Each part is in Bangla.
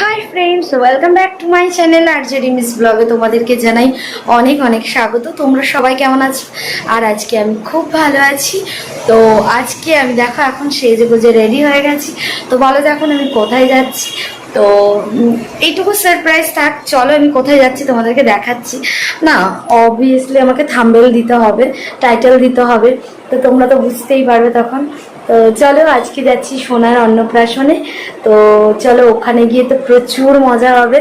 Hi friends welcome back to my channel R JD miss ব্লগে তোমাদেরকে জানাই অনেক অনেক স্বাগত। তোমরা সবাই কেমন আছো? আর আজকে আমি খুব ভালো আছি। তো আজকে আমি দেখো, এখন সেজে গুজে রেডি হয়ে গেছি। তো বলো এখন আমি কোথায় যাচ্ছি? তো এইটুকু সারপ্রাইজ থাক। চলো, আমি কোথায় যাচ্ছি তোমাদেরকে দেখাচ্ছি। না অবভিয়াসলি আমাকে থাম্বেল দিতে হবে টাইটেল দিতে হবে। তো তোমরা তো বুঝতেই পারবে তখন। তো চলো আজকে যাচ্ছি সোনার অন্নপ্রাশনে। তো চলো ওখানে গিয়ে তো প্রচুর মজা হবে।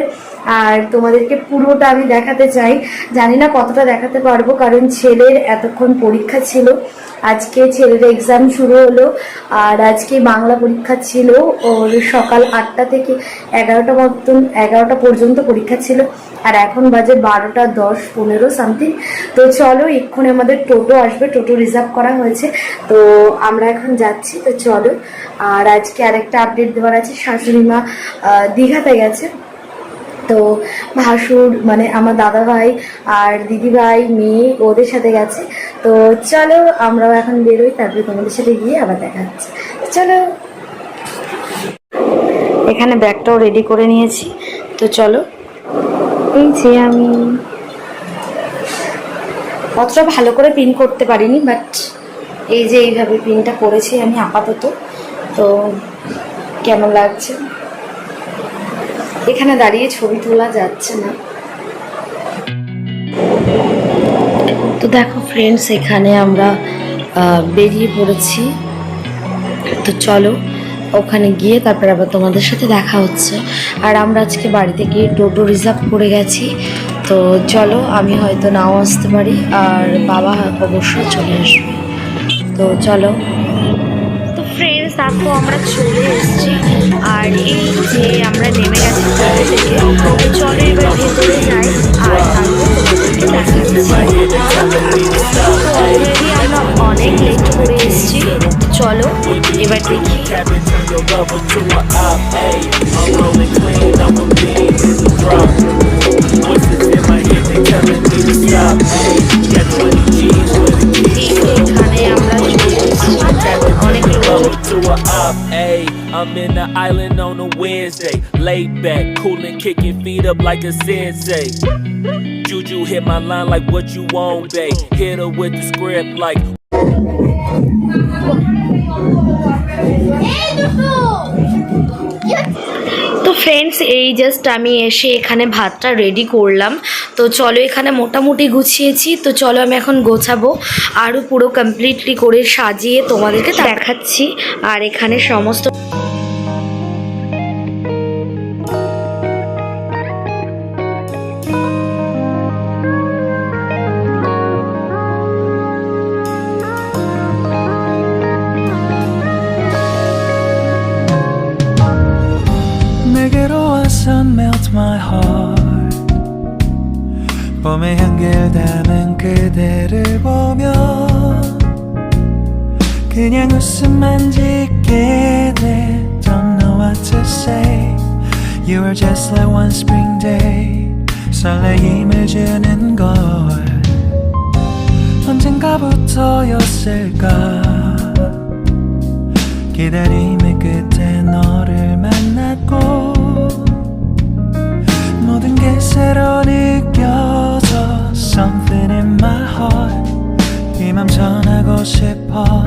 আর তোমাদেরকে পুরোটা আমি দেখাতে চাই। জানি না কতটা দেখাতে পারব, কারণ ছেলের এতক্ষণ পরীক্ষা ছিল। আজকে ছেলের এক্সাম শুরু হলো, আর আজকে বাংলা পরীক্ষা ছিল। ওর সকাল আটটা থেকে এগারোটা মতন, এগারোটা পর্যন্ত পরীক্ষা ছিল। আর এখন বাজে বারোটা দশ পনেরো সামথিং তো চলো, এক্ষুনি আমাদের টোটো আসবে। টোটো রিজার্ভ করা হয়েছে। তো আমরা এখন যাচ্ছি। তো চলো, আর আজকে আরেকটা আপডেট দেওয়ার আছে। শাশুড়ি মা দীঘাতে গেছে। তো ভাসুর মানে আমার দাদা ভাই আর দিদি ভাই মেয়ে ওদের সাথে গেছে। তো চলো আমরাও এখন বেরোই, তারপরে তোমাদের সাথে গিয়ে আবার দেখা হচ্ছে। চলো। এখানে ব্যাগটাও রেডি করে নিয়েছি। তো চলো। এই যে আমি। অতটা ভালো করে পিন করতে পারিনি বাট এই যে এইভাবে পিনটা করেছি আমি আপাতত। তো কেমন লাগছে? এখানে দাঁড়িয়ে ছবি তোলা যাচ্ছে না। তো দেখো ফ্রেন্ডস এখানে আমরা বেরিয়ে পড়েছি। তো চলো, ওখানে গিয়ে তারপর আবার তোমাদের সাথে দেখা হচ্ছে। আর আমরা আজকে বাড়িতে গিয়ে টোটো রিজার্ভ করে গেছি। তো চলো, আমি হয়তো নাও আসতে পারি, আর বাবা অবশ্যই চলে আসবে। তো চলো দেখো আমরা চলে এসেছি আর এই যে আমরা নেমে গেছি টোটো থেকে চলো এবার ভেতরে যাই আর তারপর অলরেডি অনেক লেট করে এসেছি চলো এবার দেখি Cabin, turn your lover to a op, ayy. I'm rolling clean, I'm a bean, drop. Voices in my head, they telling me to stop, ayy. Got 20 G's for the keys. to a op. Ayy, I'm in the island on a Wednesday. Laid back, coolin', kicking feet up like a sensei. Juju hit my line like what you want, babe. Hit her with the script like friends এই জাস্ট আমি এসে এখানে ভাতটা রেডি করলাম। তো চলো এখানে মোটামুটি গুছিয়েছি। তো চলো আমি এখন গোছাবো। আরও পুরো কমপ্লিটলি করে সাজিয়ে তোমাদেরকে দেখাচ্ছি। আর এখানে সমস্ত 그냥 웃음만 짓게 돼 Don't know what to say You are just like one spring day 설레임을 주는 걸 언젠가부터였을까 기다림의 끝에 너를 만났고 모든 게 새로 느껴져 Something in my heart 이맘 전하고 싶어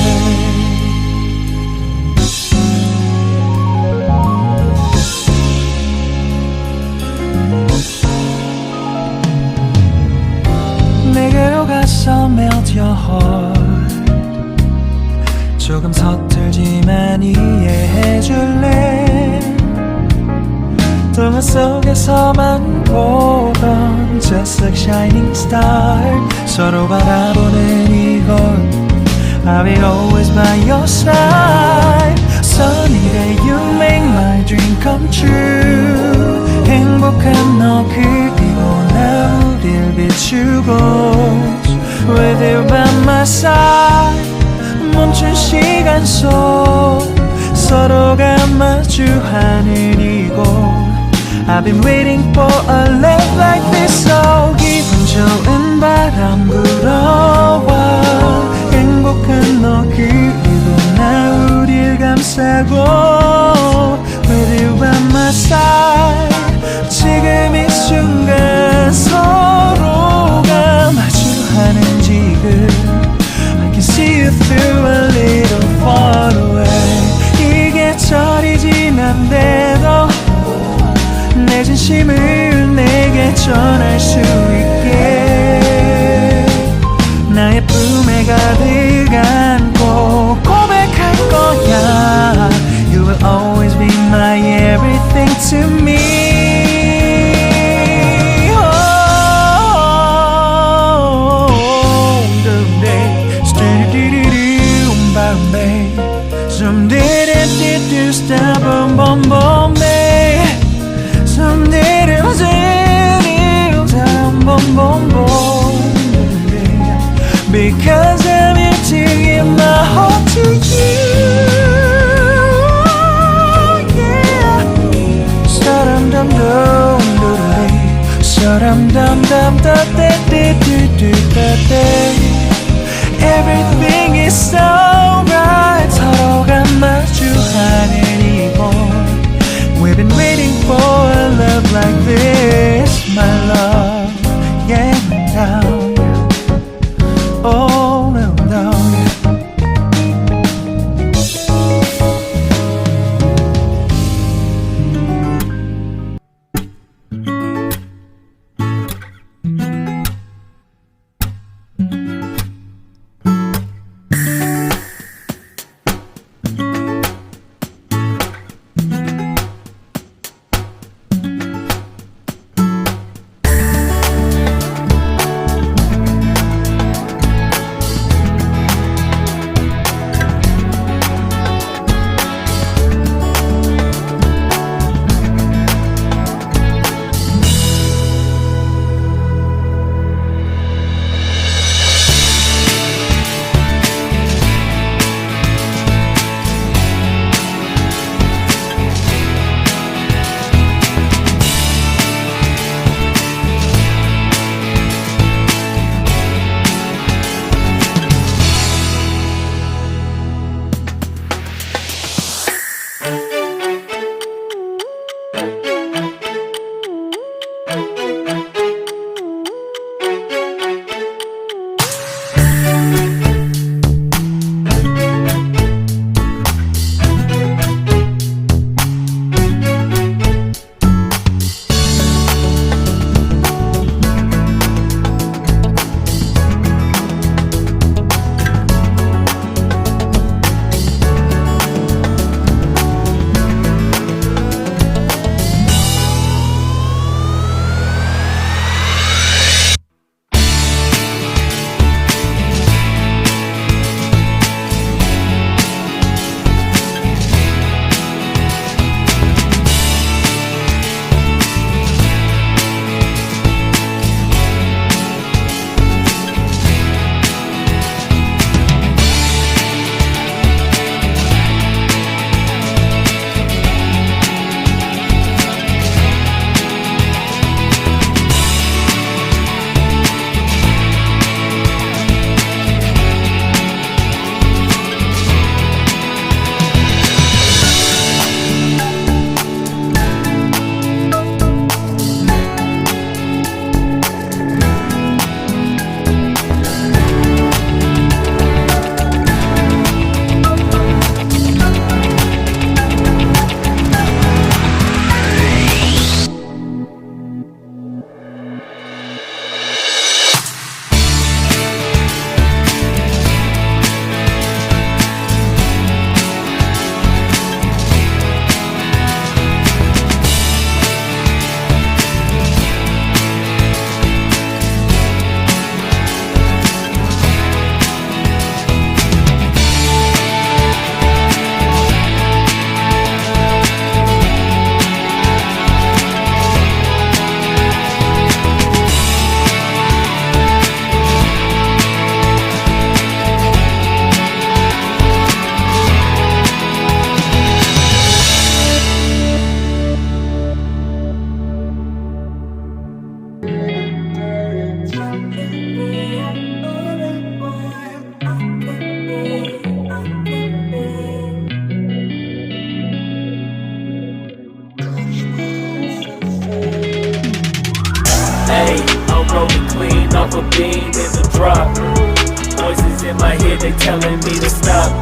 your heart 조금 서툴지만 이해해줄래 동화 속에서만 보던 Just like shining star 서로 바라보는 이곳 I'll be always by your side Sunny day you make my dream come true 행복한 너 그리고 나 goes With you by my side 멈춘 시간 속 서로가 마주하는 이곳 I've been waiting for a love like this so 기분 좋은 바람 불어와 행복한 너 그리고 나 우릴 감싸고 With you by my side 지금 이 순간 서 see you through a little far away 이 계절이 지난데도 내 진심을 내게 전할 수 있게 나의 품에 가득 Because I'm emptying in my heart to you Yeah 사람담담담담 사람담담담담담담담담 Everything like this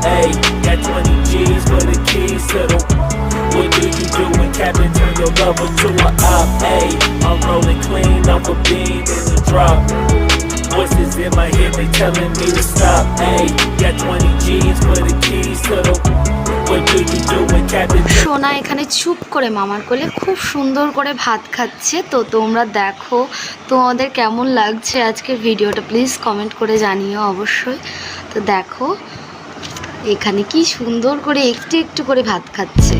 Ayy, got 20 G's for the keys to the. What do you do when Captain turn your lover to a op? Ayy, I'm rolling clean off a beam in the drop. Voices in my head, they telling me to stop. Ayy, got 20 G's for the keys to the. সোনা এখানে চুপ করে মামার কোলে খুব সুন্দর করে ভাত খাচ্ছে তো তোমরা দেখো তোমাদের কেমন লাগছে আজকের ভিডিওটা প্লিজ কমেন্ট করে জানিও অবশ্যই তো দেখো এখানে কি সুন্দর করে একটু একটু করে ভাত খাচ্ছে।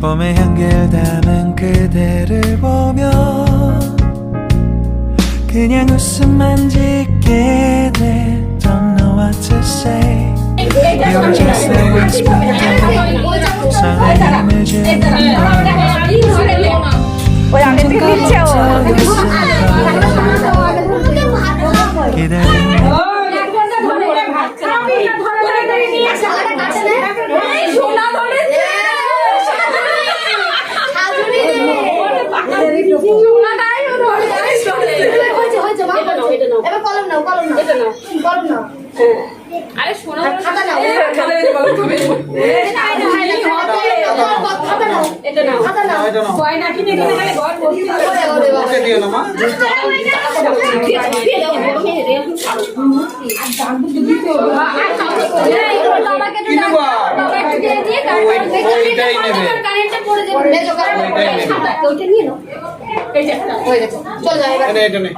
봄의 향기를 담은 그대를 보며 그냥 웃음만 짓게 돼 Don't know what to say You're just a whisper 설레임을 주는 걸 我想跟这个你牵我。 কি নেবা ওই- ওইটাই নেবে ওইটাই নেবে এনে এটা নে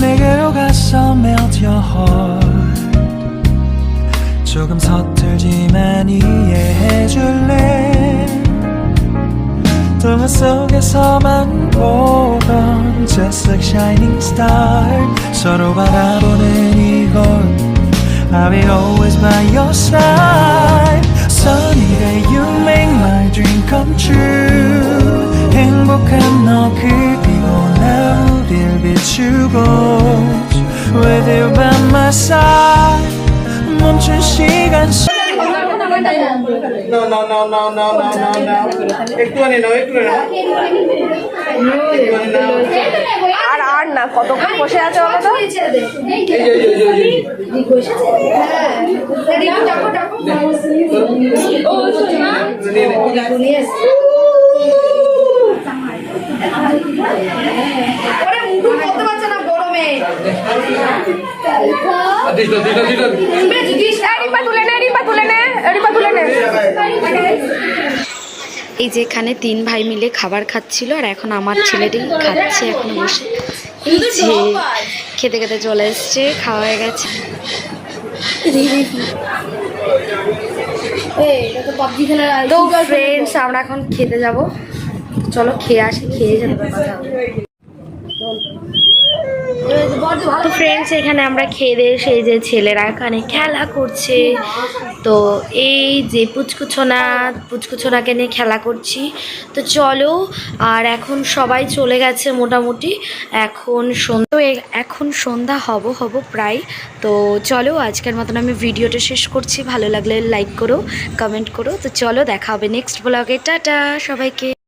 내게로 가서 melt your heart 조금 서툴지만 이해해줄래 동화 속에서만 보던 Just like shining star 서로 바라보는 이곳 I'll be always by your side Sunny day you make my dream come true 행복한 너 그리고 나 우릴 비추고 With you by my side 멈춘 시간 속 নাও নাও নাও। নাও নাও নাও নাও নাও একটুখানি নাও। নাও একটুখানি নাও আর আর না কতক্ষণ বসে আছে বলো তো? এই যে এই যে এই যে, এই যে নিয়ে নে। আর দিস না, দিস না, দিস না। এই রিম্পা তুলে নে রিম্পা তুলে নে রিম্পা তুলে নে এই যে এখানে তিন ভাই মিলে খাবার খাচ্ছিল আর এখন আমার ছেলেটি খাচ্ছে এখন বসে। যে খেতে খেতে চলে এসছে, খাওয়া হয়ে গেছে। ফ্রেন্ডস আমরা এখন খেতে যাব। চলো খেয়ে আসি, খেয়ে যাব। তো ফ্রেন্ডস এখানে আমরা খেয়ে দিয়ে সেই যে ছেলেরা এখানে খেলা করছে। তো এই যে পুচকুছোনা পুচকুছোনাকে নিয়ে খেলা করছি। তো চলো, আর এখন সবাই চলে গেছে মোটামুটি। এখন সন্ধ্যা এখন সন্ধ্যা হব হব প্রায়। তো চলো, আজকের মতন আমি ভিডিওটা শেষ করছি। ভালো লাগলে লাইক করো কমেন্ট করো। তো চলো, দেখা হবে নেক্সট ব্লগে টাটা, সবাইকে।